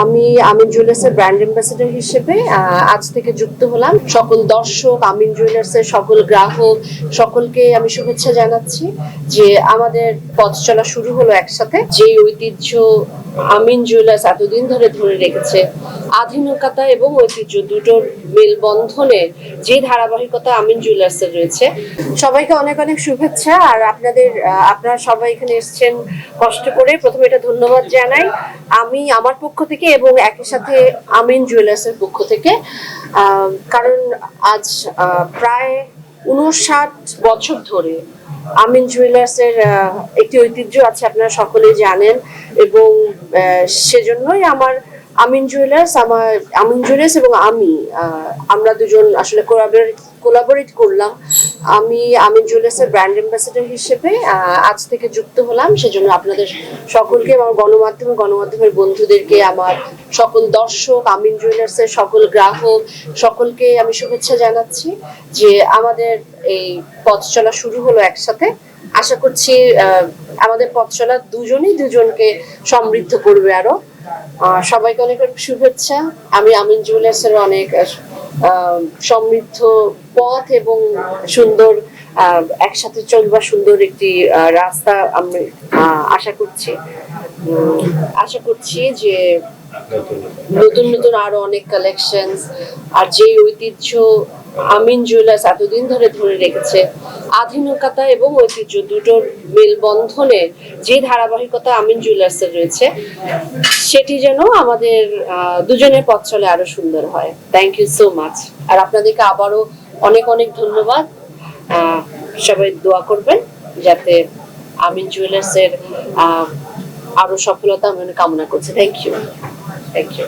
আমি আমিন জুয়েলার্সের brand ambassador হিসেবে আজ থেকে যুক্ত হলাম। সকল দর্শক, আমিন জুয়েলার্সের সকল গ্রাহক, সকলকে আমি শুভেচ্ছা জানাচ্ছি যে আমাদের পথ চলা শুরু হলো একসাথে। যে ঐতিহ্য আমিন জুয়েলার্স এতদিন ধরে ধরে রেখেছে আধুনিকতা এবং ঐতিহ্য দুটোর মেলবন্ধনে যে ধারাবাহিকতা আমিন জুয়েলার্সের রয়েছে, সবাইকে অনেক অনেক শুভেচ্ছা। আর আপনাদের আপনারা সবাই এখানে এসছেন কষ্ট করে। প্রথমে এটা ধন্যবাদ জানাই আমি আমার পক্ষ থেকে এবং একই সাথে আমিন জুয়েলার্সের পক্ষ থেকে। কারণ আজ প্রায় উনষাট বছর ধরে আমিন জুয়েলার্সের একটি ঐতিহ্য আছে, আপনারা সকলেই জানেন। এবং সেজন্যই আমার আমিন জুয়েলার্স আমার আমিন জুয়েলার্স এবং আমি আমরা দুজন আসলে কোলাবরেট কোলাবোরেট করলাম। আমি আমিন জুয়েলার্সের ব্র্যান্ড অ্যাম্বাসেডর হিসেবে আজ থেকে যুক্ত হলাম। সেজন্য আপনাদের সকলকে, আমার গণমাধ্যম, গণমাধ্যমের বন্ধুদেরকে, আমার সকল দর্শক, আমিন জুয়েলার্সের সকল গ্রাহক, সকলকে আমি শুভেচ্ছা জানাচ্ছি যে আমাদের এই পথ চলা শুরু হলো একসাথে। আশা করছি আমাদের পথ চলা দুজনই দুজনকে সমৃদ্ধ করবে আরও। সবাইকে অনেক অনেক শুভেচ্ছা। আমি আমিন জুয়েলার্সের অনেক সমৃদ্ধ পথ এবং সুন্দর একসাথে চলবার সুন্দর একটি রাস্তা আমি আশা করছি। আশা করছি যে নতুন নতুন আরও অনেক কালেকশন আর যে ঐতিহ্য আমিন জুয়েলার্স এতদিন ধরে ধরে রেখেছে আধুনিকতা এবং ঐতিহ্য দুটোর মেলবন্ধনে যে ধারাবাহিকতা আমিন জুয়েলার্সের রয়েছে, সেটি যেন আমাদের দুজনের পথ চলে আরও সুন্দর হয়। থ্যাংক ইউ সো মাচ আর আপনাদেরকে আবারও অনেক অনেক ধন্যবাদ। সবাই দোয়া করবেন যাতে আমিন জুয়েলার্সের আরও সফলতা আমি কামনা করছি। Thank you thank you